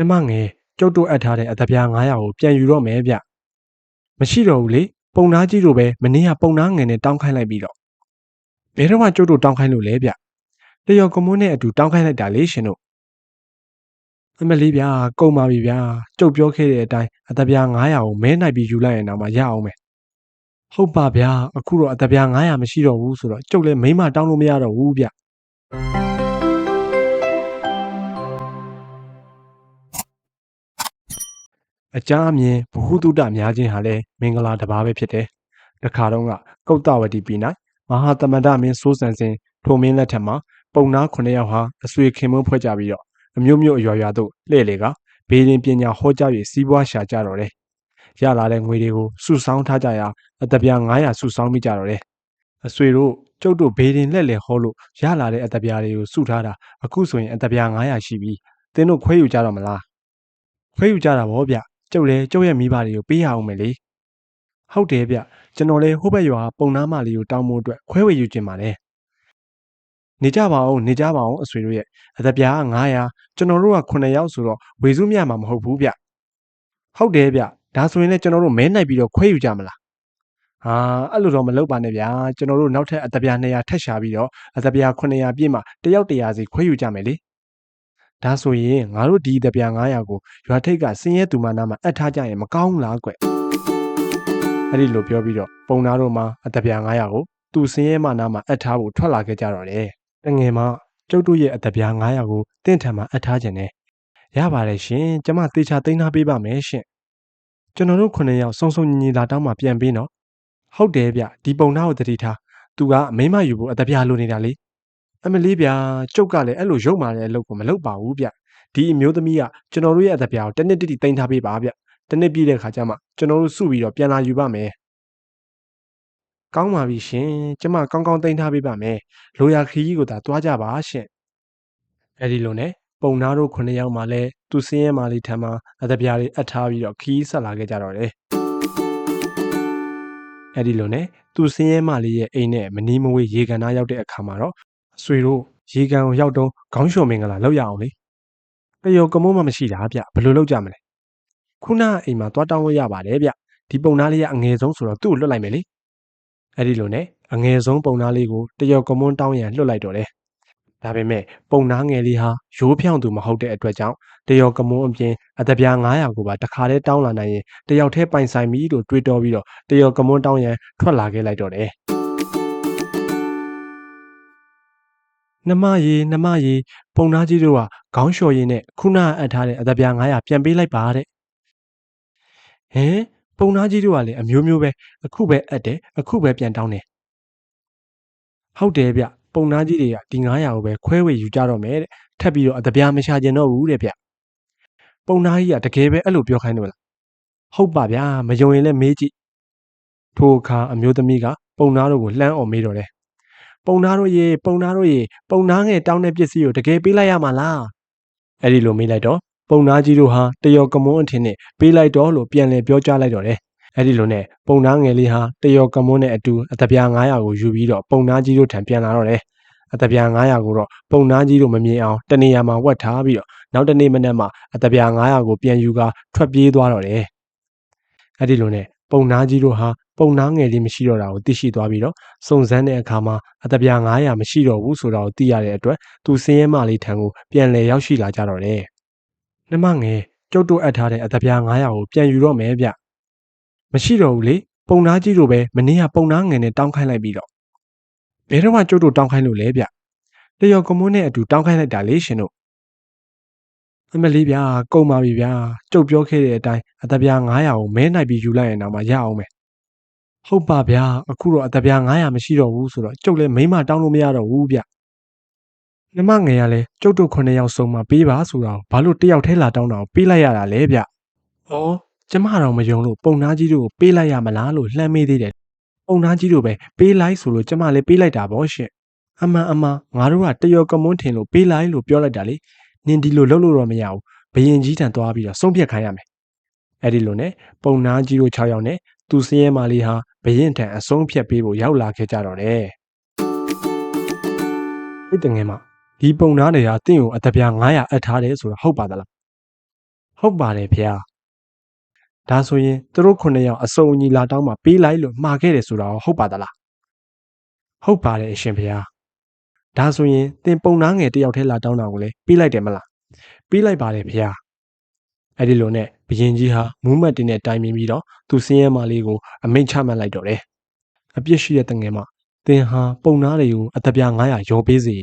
နှမငယ်ကျုပ်တို့အပ်ထားတဲ့အတပြား900ကိုပြန်ယူတော့မယ်ဗျမရှိတော့ဘူးလေပုံနာကြီးတို့ပဲမနေ့ကပုံနာငယ်နဲ့တောင်းခိုင်းလိုက်ပြီးတော့ဘယ်တော့မှကျုပ်တို့တောင်းခိုင်းလို့လဲဗျတရော်ကမွန်းနဲ့အတူတောင်းခိုင်းလိုက်တာလေရှင်တို့အမလေးဗျာကုန်ပါပြီဗျာကျုပ်ပြောခဲ့တဲ့အတိုင်းအတပြား900ကိုမဲနိုင်ပြီးယူလိုက်ရင်တော့မှရအောင်မယ်ဟုတ်ပါဗျာအခုတော့အတပြား900မရှိတော့ဘူးဆိုတော့ကျုပ်လည်းမိမတောင်းလို့မရတော့ဘူးဗျ အကြမ်းအမြင်ဘ ഹു တုတများခြင်းဟာလည်းမင်္ဂလာတစ်ပါးပဲဖြစ်တယ်တခါတော့ကကုတ်တဝတီပြည်၌မဟာသမန္တမင်းစိုးစံစင်ထိုမင်းလက်ထက်မှာပုံနာ9ယောက်ဟာအဆွေခင်မွန်းဖွဲ့ကြပြီးတော့အမျိုးမျိုးအရွာရွာတို့လှည့်လေကဘေးရင်ပညာဟောကြား၍စီးပွားရှာကြတော့တယ်ရလာတဲ့ငွေတွေကိုစုဆောင်းထားကြရာအတပြား900စုဆောင်းမိကြတော့တယ်အဆွေတို့ကျုပ်တို့ဘေးရင်လက်လေဟောလို့ရလာတဲ့အတပြားတွေကိုစုထားတာအခုဆိုရင်အတပြား900ရှိပြီသင်တို့ခွဲယူကြတော့မလားခွဲယူကြတာဗောဗျ ကျုပ်လည်းကျုပ်ရဲ့မိဘတွေကိုပေးရအောင်မယ်လေဟုတ်တယ်ဗျကျွန်တော်လည်းဟိုဘက်ရွာပုံနာမလေးကိုတောင်းဖို့အတွက်ခွဲဝေယူခြင်းပါတယ်နေကြပါအောင်နေကြပါအောင်အဆွေတို့ရဲ့အသက်ပြား900ကျွန်တော်တို့က9ယောက်ဆိုတော့ဝေစုမြမှာမဟုတ်ဘူးဗျဟုတ်တယ်ဗျဒါဆိုရင်လည်းကျွန်တော်တို့မဲနိုင်ပြီးတော့ခွဲယူကြမလားဟာအဲ့လိုတော့မလုပ်ပါနဲ့ဗျာကျွန်တော်တို့နောက်ထပ်အသက်ပြား200ထပ်ရှာပြီးတော့အသက်ပြား900ပြည့်မှတယောက်တရာစီခွဲယူကြမယ်လေ ဒါဆိုရင်ငါတို့ဒီအသက်ပြား900ကိုရွာထိပ်ကစင်းရဲသူမနာမှာအပ်ထားကြရင်မကောင်းဘူးလားကွအဲ့ဒီလိုပြောပြီးတော့ပုံနာတို့မှာအသက်ပြား900ကိုသူစင်းရဲမနာမှာအပ်ထားဖို့ထွက်လာခဲ့ကြတော့တယ်တငယ်မကျုပ်တို့ရဲ့အသက်ပြား900ကိုတင့်ထံမှာအပ်ထားခြင်းနဲ့ရပါတယ်ရှင်ကျမသေချာသိမ်းထားပေးပါမယ်ရှင်ကျွန်တော်တို့9ယောက်စုံစုံညီညီလာတောင်းမှပြန်ပေးနော်ဟုတ်တယ်ဗျဒီပုံနာကိုတတိထားသူကမိမယူဖို့အသက်ပြားလိုနေတာလေ အမလေးဗျာကျုပ်ကလည်းအဲ့လိုရုပ်မာတဲ့အလုပ်ကိုမလုပ်ပါဘူးဗျဒီအမျိုးသမီးကကျွန်တော်တို့ရဲ့အသက်ပြားကိုတစ်နှစ်တိတိသိမ်းထားပေးပါဗျတစ်နှစ်ပြည့်တဲ့ခါကျမှကျွန်တော်တို့စုပြီးတော့ပြန်လာယူပါမယ်ကောင်းပါပြီရှင်ကျမကောင်းကောင်းသိမ်းထားပေးပါမယ်လိုရာခီးကြီးကိုသာတွားကြပါရှင်အဲ့ဒီလိုနဲ့ပုံနာတို့9ယောက်မှလည်းသူစင်းရဲမာလေးထံမှာအသက်ပြားလေးအပ်ထားပြီးတော့ခီးဆက်လာခဲ့ကြတော့တယ်အဲ့ဒီလိုနဲ့သူစင်းရဲမလေးရဲ့အိမ်နဲ့မနီးမဝေးရေကန်သားရောက်တဲ့အခါမှာတော့အ ဆွေတို့ရေကန်ကိုရောက်တော့ခေါင်းလျှော်မင်္ဂလာလောက်ရအောင်လေတယောကမုန်းမှမရှိတာဗျဘယ်လိုလုပ်ကြမလဲခုနအိမ်မှာသွားတောင်းလို့ရပါတယ်ဗျဒီပုံသားလေးကအငယ်ဆုံးဆိုတော့သူ့ကိုလွတ်လိုက်မယ်လေအဲ့ဒီလိုနဲ့အငယ်ဆုံးပုံသားလေးကိုတယောကမွန်းတောင်းရန်လွတ်လိုက်တော့တယ်ဒါပေမဲ့ပုံသားငယ်လေးဟာရိုးဖြောင်းသူမဟုတ်တဲ့အတွက်ကြောင့်တယောကမွန်းအပြင်အတပြား900ကိုပါတခါတည်းတောင်းလာနိုင်ရင်တယောက်တည်းပိုင်ဆိုင်ပြီလို့တွေးတောပြီးတော့တယောကမွန်းတောင်းရန်ထွက်လာခဲ့လိုက်တော့တယ် နှမရေနှမရေပုံသားကြီးတို့ကခေါင်းလျှော်ရည်နဲ့ခုနအပ်ထားတဲ့အတပြား900ပြန်ပေးလိုက်ပါတဲ့ဟင်ပုံသားကြီးတို့ကလည်းအမျိုးမျိုးပဲအခုပဲအပ်တယ်အခုပဲပြန်တောင်းတယ်ဟုတ်တယ်ဗျပုံသားကြီးတွေကဒီ900ကိုပဲခွဲဝေယူကြတော့မယ်တဲ့ထပ်ပြီးတော့အတပြားမရှာကျင်တော့ဘူးတဲ့ဗျပုံသားကြီးကတကယ်ပဲအဲ့လိုပြောခိုင်းလို့လားဟုတ်ပါဗျာမယုံရင်လည်းမေးကြည့်ထိုအခါအမျိုးသမီးကပုံသားတို့ကိုလှမ်းអော်မေးတော့တယ် ပုံသားတို့ရေပုံသားတို့ရေပုံသားငယ်တောင်းတဲ့ပစ္စည်းကိုတကယ်ပေးလိုက်ရမှာလားအဲ့ဒီလိုမေးလိုက်တော့ပုံသားကြီးတို့ဟာတယောကမွန်းအထင်နဲ့ပေးလိုက်တော့လို့ပြန်လည်ပြောကြားလိုက်တော့တယ်အဲ့ဒီလိုနဲ့ပုံသားငယ်လေးဟာတယောကမွန်းနဲ့အတူအတပြား900ကိုယူပြီးတော့ပုံသားကြီးတို့ထံပြန်လာတော့တယ်အတပြား900ကိုတော့ပုံသားကြီးတို့မမြင်အောင်တနေရာမှာဝတ်ထားပြီးတော့နောက်တနေ့မနက်မှာအတပြား900ကိုပြန်ယူကာထွက်ပြေးသွားတော့တယ်အဲ့ဒီလိုနဲ့ ပုံသားကြီးတို့ဟာပုံနာငယ်လေးမရှိတော့တာကိုသိရှိသွားပြီးတော့စုံစမ်းတဲ့အခါမှာအတပြား900မရှိတော့ဘူးဆိုတာကိုသိရတဲ့အတွက်သူစင်းရဲမလေးထံကိုပြန်လည်ရောက်ရှိလာကြတော့တယ်။နှမငယ်ကျုပ်တို့အပ်ထားတဲ့အတပြား900ကိုပြန်ယူတော့မယ်ဗျ။မရှိတော့ဘူးလေပုံနာကြီးတို့ပဲမနေ့ကပုံနာငယ်နဲ့တောင်းခိုင်းလိုက်ပြီးတော့ဘယ်တော့မှကျုပ်တို့တောင်းခိုင်းလို့လဲဗျ။တယောကမွန်းနဲ့အတူတောင်းခိုင်းလိုက်တာလေရှင်တို့ အမလေးဗျာကုန်ပါပြီဗျာကျုပ်ပြောခဲ့တဲ့အတိုင်းအတပြား900ကိုမဲနိုင်ပြီးယူလိုက်ရင်တော့မှရအောင်မယ်ဟုတ်ပါဗျာအခုတော့အတပြား900မရှိတော့ဘူးဆိုတော့ကျုပ်လည်းမိမတောင်းလို့မရတော့ဘူးဗျနှမငယ်ကလည်းကျုပ်တို့9ယောက်စုံမှပေးပါဆိုတော့ဘာလို့တယောက်ထဲလာတောင်းတာကိုပေးလိုက်ရတာလဲဗျဩကျမတော့မယုံလို့ပုံနာကြီးတို့ကိုပေးလိုက်ရမလားလို့လှမ်းမေးသေးတယ်ပုံနာကြီးတို့ပဲပေးလိုက်ဆိုလို့ကျမလည်းပေးလိုက်တာပေါ့ရှင့်အမှန်အမှန်ငါတို့ကတယောကမွန်းထင်လို့ပေးလိုက်လို့ပြောလိုက်တာလေ နင်ဒီလိုလုပ်လို့တော့မရဘူးဘယင်ကြီးတန်သွားပြီးတော့ဆုံးဖြတ်ခိုင်းရမယ်အဲ့ဒီလိုနဲ့ပုံနာကြီးတို့6ယောက်နဲ့သူစင်းရဲမာလေးဟာဘရင်ထံအဆုံးဖြတ်ပေးဖို့ရောက်လာခဲ့ကြတော့တယ်အဲ့တငယ်မဒီပုံနာတွေကတင့်ကိုအတပြား900အပ်ထားတယ်ဆိုတာဟုတ်ပါသလားဟုတ်ပါတယ်ဖေဟာဒါဆိုရင်သူတို့ခုနှစ်ယောက်အစုံအညီလာတောင်းမှပေးလိုက်လို့မှာခဲ့တယ်ဆိုတော့ဟုတ်ပါသလားဟုတ်ပါတယ်အရှင်ဖေဟာ ဒါဆိုရင်သင်ပုံနာငယ်တယောက်တည်းလာတောင်းတာကိုလည်းပေးလိုက်တယ်မလားပေးလိုက်ပါတယ်ဖေဟာအဲ့ဒီလိုနဲ့ဘရင်ကြီးဟာမူးမတ်တင်နဲ့တိုင်ပင်ပြီးတော့သူစင်းရဲမလေးကိုအမိန့်ချမှတ်လိုက်တော့တယ်အပြစ်ရှိတဲ့တငယ်မသင်ဟာပုံနာတွေကိုအတပြား900ရောပေးစေ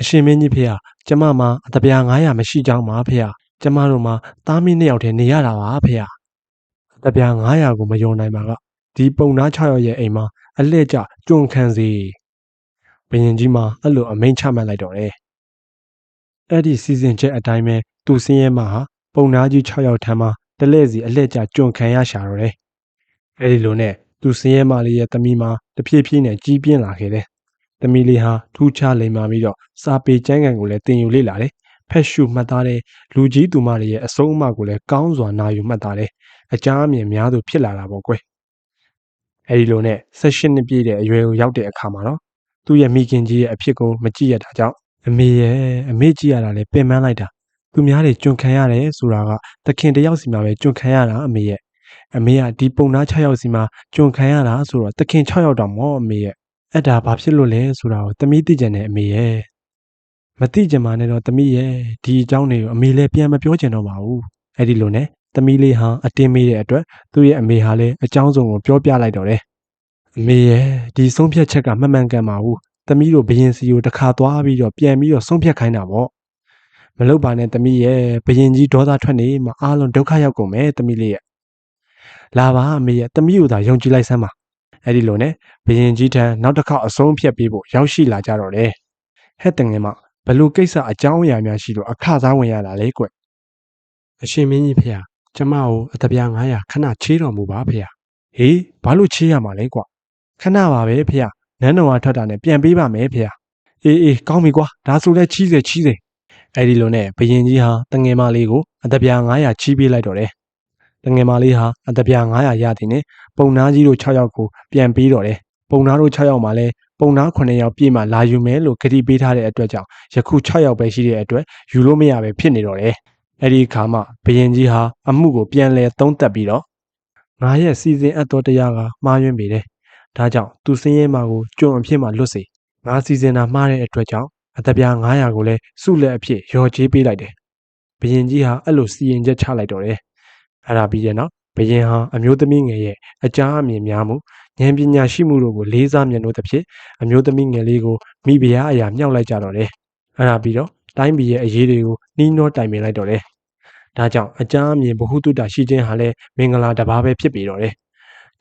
အရှင်မင်းကြီးဖေဟာကျမမှာအတပြား900မရှိကြောင်းပါဖေဟာကျမတို့မှာသားမင်းနှစ်ယောက်တည်းနေရတာပါဖေဟာအတပြား900ကိုမယုံနိုင်ပါကဒီပုံနာ6ယောက်ရဲ့အိမ်မှာအလှည့်ကျကျွံခံစီ ဘရင်ကြီးမှာအဲ့လိုအမိန့်ချမှတ်လိုက်တော့တယ်အဲ့ဒီစီစဉ်ချက်အတိုင်းပဲသူစင်းရဲမဟာပုံနာကြီး6ယောက်ထမ်းမှာတလဲစီအလှည့်ကျကျွံခံရရှာတော့တယ်အဲ့ဒီလိုနဲ့သူစင်းရဲမလေးရဲ့တမီမှာတဖြည်းဖြည်းနဲ့ကြီးပြင်းလာခဲ့တယ်တမီလေးဟာထူးခြားလိမ္မာပြီးတော့စာပေကျမ်းဂန်ကိုလည်းတင်ယူလေ့လာတယ်ဖက်ရှုမှတ်သားတဲ့လူကြီးသူမတွေရဲ့အဆုံးအမကိုလည်းကောင်းစွာနာယူမှတ်သားတယ်အကြမ်းအမြင်များသူဖြစ်လာတာပေါ့ကွယ်အဲဒီလိုနဲ့16နှစ်ပြည့်တဲ့အရွယ်ကိုရောက်တဲ့အခါမှာတော့ သူ့ရဲ့မိခင်ကြီးရဲ့အဖြစ်ကိုမကြည့်ရတာကြောင့်အမေရဲ့အမေကြည့်ရတာလည်းပင်ပန်းလိုက်တာသူများတွေကြွန်ခံရတယ်ဆိုတာကသခင်တယောက်စီမှာပဲကြွန်ခံရတာအမေရဲ့အမေကဒီပုံသား6ယောက်စီမှာကြွန်ခံရတာဆိုတော့သခင်6ယောက်တောင်မောအမေရဲ့အဲ့ဒါဘာဖြစ်လို့လဲဆိုတာကိုသမီးသိကြတယ်အမေရဲ့မသိကြမှာနဲ့တော့သမီးရဲ့ဒီအကြောင်းတွေကိုအမေလည်းပြန်မပြောချင်တော့ပါဘူးအဲ့ဒီလိုနဲ့သမီးလေးဟာအတင်းမေးတဲ့အတွက်သူ့ရဲ့အမေဟာလည်းအကြောင်းစုံကိုပြောပြလိုက်တော့တယ်အ မေရဲ့ဒီဆုံးဖြတ်ချက်ကမမှန်ကန်ပါဘူးသမီးတို့ဘရင်စီကိုတစ်ခါသွားပြီးတော့ပြန်ပြီးတော့ဆုံးဖြတ်ခိုင်းတာပေါ့မလုပ်ပါနဲ့သမီးရဲ့ဘရင်ကြီးဒေါသထွက်နေမှအားလုံးဒုက္ခရောက်ကုန်မယ်သမီးလေးရဲ့လာပါအမေရဲ့သမီးကိုသာယုံကြည်လိုက်စမ်းပါအဲ့ဒီလိုနဲ့ဘရင်ကြီးထံနောက်တစ်ခေါက်အဆုံးဖြတ်ပေးဖို့ရောက်ရှိလာကြတော့တယ်ဟဲ့တငယ်မဘလို့ကိစ္စအကြောင်းအရာများရှိလို့အခစားဝင်ရတာလေကွအရှင်မင်းကြီးဖေဟာကျမကိုအတပြား900ခဏချေးတော်မူပါဖေဟာဟေးဘာလို့ချေးရမှာလဲကွ ခဏပါပဲဖေဟာနန်းတော်ကထွက်တာနဲ့ပြန်ပေးပါမယ်ဖေဟာအေးအေးကောင်းပြီကွာဒါဆိုလဲချီးစေချီးစေအဲ့ဒီလိုနဲ့ဘရင်ကြီးဟာတငယ်မလေးကိုအတပြား900ချီးပေးလိုက်တော့တယ်တငယ်မလေးဟာအတပြား900ရသည်နဲ့ပုံနာကြီးတို့6ယောက်ကိုပြန်ပေးတော့တယ်ပုံနာတို့6ယောက်မှာလဲပုံနာ9ယောက်ပြည့်မှလာယူမယ်လို့ကတိပေးထားတဲ့အတွက်ကြောင့်ယခု6ယောက်ပဲရှိတဲ့အတွက်ယူလို့မရပဲဖြစ်နေတော့တယ်အဲ့ဒီအခါမှာဘရင်ကြီးဟာအမှုကိုပြန်လဲသုံးသပ်ပြီးတော့ငါရဲ့စီစဉ်အပ်သောတရားကမှားယွင်းပေတယ် ဒါကြောင့်သူစင်းရဲမှာကိုကြုံအဖြစ်မှလွတ်စေငါစီစဉ်တာမှားတဲ့အတွက်ကြောင့်အတပြား900ကိုလည်းစုလက်အဖြစ်ရော်ချေးပေးလိုက်တယ်ဘရင်ကြီးဟာအဲ့လိုစီရင်ချက်ချလိုက်တော့တယ်အဲ့ဒါပြီးတဲ့နောက်ဘရင်ဟာအမျိုးသမီးငယ်ရဲ့အကြအမြင်များမှုဉာဏ်ပညာရှိမှုတို့ကိုလေးစားမြတ်လို့တစ်ဖြစ်အမျိုးသမီးငယ်လေးကိုမိဖုရားအရာမြောက်လိုက်ကြတော့တယ်အဲ့ဒါပြီးတော့တိုင်းပြည်ရဲ့အရေးတွေကိုနှီးနှောတိုင်ပင်လိုက်တော့တယ်ဒါကြောင့်အကြအမြင်ဘ ഹു တုတရှိခြင်းဟာလည်းမင်္ဂလာတစ်ပါးပဲဖြစ်ပြီးတော့တယ်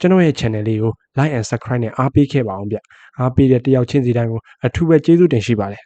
ကျွန်တော်ရဲ့ channel လေးကို like and subscribe နဲ့အားပေးခဲ့ပါအောင်ဗျအားပေးတဲ့တယောက်ချင်းစီတိုင်းကိုအထူးပဲကျေးဇူးတင်ရှိပါတယ်